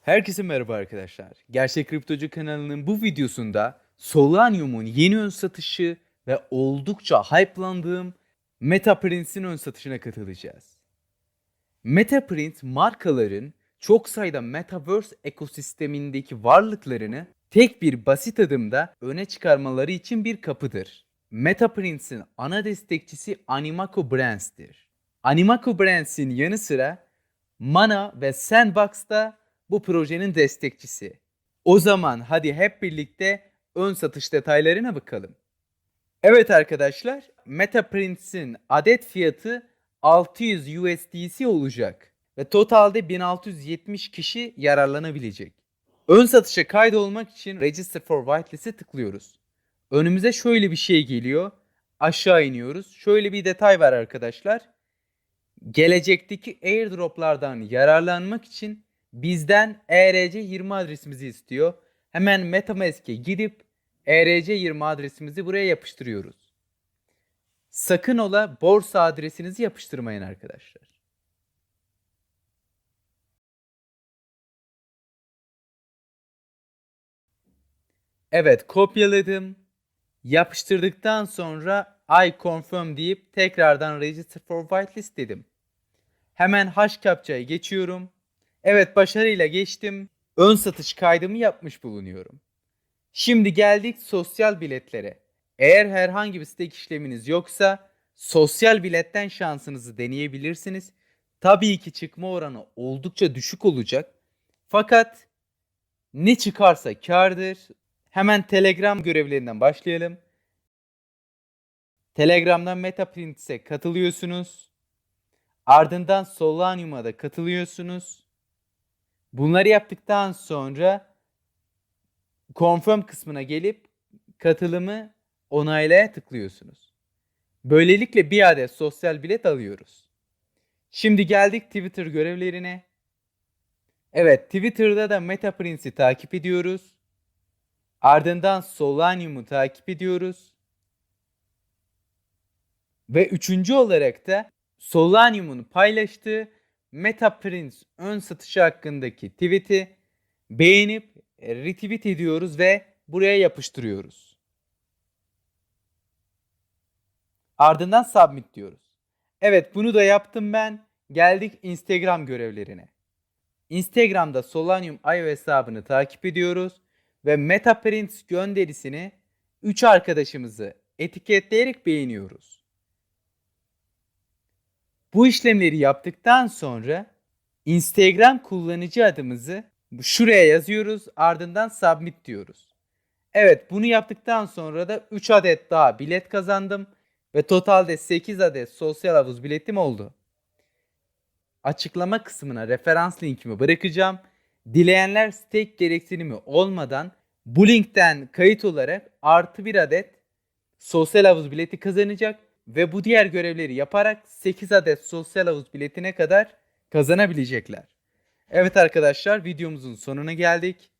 Herkese merhaba arkadaşlar. Gerçek Kriptocu kanalının bu videosunda Solanium'un yeni ön satışı ve oldukça hype'landığım MetaPrints'in ön satışına katılacağız. MetaPrint markaların çok sayıda Metaverse ekosistemindeki varlıklarını tek bir basit adımda öne çıkarmaları için bir kapıdır. MetaPrints'in ana destekçisi Animaco Brands'tir. Animaco Brands'in yanı sıra Mana ve Sandbox da bu projenin destekçisi. O zaman hadi hep birlikte ön satış detaylarına bakalım. Evet arkadaşlar, MetaPrints'in adet fiyatı 600 USDC olacak ve totalde 1670 kişi yararlanabilecek. Ön satışa kaydolmak için Register for Whitelist'e tıklıyoruz. Önümüze şöyle bir şey geliyor. Aşağı iniyoruz. Şöyle bir detay var arkadaşlar. Gelecekteki airdroplardan yararlanmak için bizden ERC20 adresimizi istiyor. Hemen MetaMask'e gidip ERC20 adresimizi buraya yapıştırıyoruz. Sakın ola borsa adresinizi yapıştırmayın arkadaşlar. Evet kopyaladım. Yapıştırdıktan sonra I confirm deyip tekrardan register for whitelist dedim. Hemen hash captcha'ya geçiyorum. Evet başarıyla geçtim. Ön satış kaydımı yapmış bulunuyorum. Şimdi geldik sosyal biletlere. Eğer herhangi bir stake işleminiz yoksa sosyal biletten şansınızı deneyebilirsiniz. Tabii ki çıkma oranı oldukça düşük olacak. Fakat ne çıkarsa kardır. Hemen Telegram görevlerinden başlayalım. Telegram'dan MetaPrints'e katılıyorsunuz. Ardından Solanium'a da katılıyorsunuz. Bunları yaptıktan sonra confirm kısmına gelip katılımı onaylaya tıklıyorsunuz. Böylelikle bir adet sosyal bilet alıyoruz. Şimdi geldik Twitter görevlerine. Evet Twitter'da da MetaPrints'i takip ediyoruz. Ardından Solanium'u takip ediyoruz. Ve üçüncü olarak da Solanium'un paylaştığı MetaPrints ön satışı hakkındaki tweet'i beğenip retweet ediyoruz ve buraya yapıştırıyoruz. Ardından submit diyoruz. Evet bunu da yaptım ben. Geldik Instagram görevlerine. Instagram'da Solanium IO hesabını takip ediyoruz ve MetaPrints gönderisini 3 arkadaşımızı etiketleyerek beğeniyoruz. Bu işlemleri yaptıktan sonra Instagram kullanıcı adımızı şuraya yazıyoruz ardından submit diyoruz. Evet bunu yaptıktan sonra da 3 adet daha bilet kazandım ve totalde 8 adet sosyal havuz biletim oldu. Açıklama kısmına referans linkimi bırakacağım. Dileyenler stake gereksinimi olmadan bu linkten kayıt olarak artı bir adet sosyal havuz bileti kazanacak ve bu diğer görevleri yaparak 8 adet sosyal havuz biletine kadar kazanabilecekler. Evet arkadaşlar videomuzun sonuna geldik.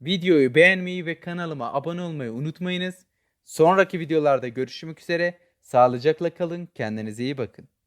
Videoyu beğenmeyi ve kanalıma abone olmayı unutmayınız. Sonraki videolarda görüşmek üzere. Sağlıcakla kalın. Kendinize iyi bakın.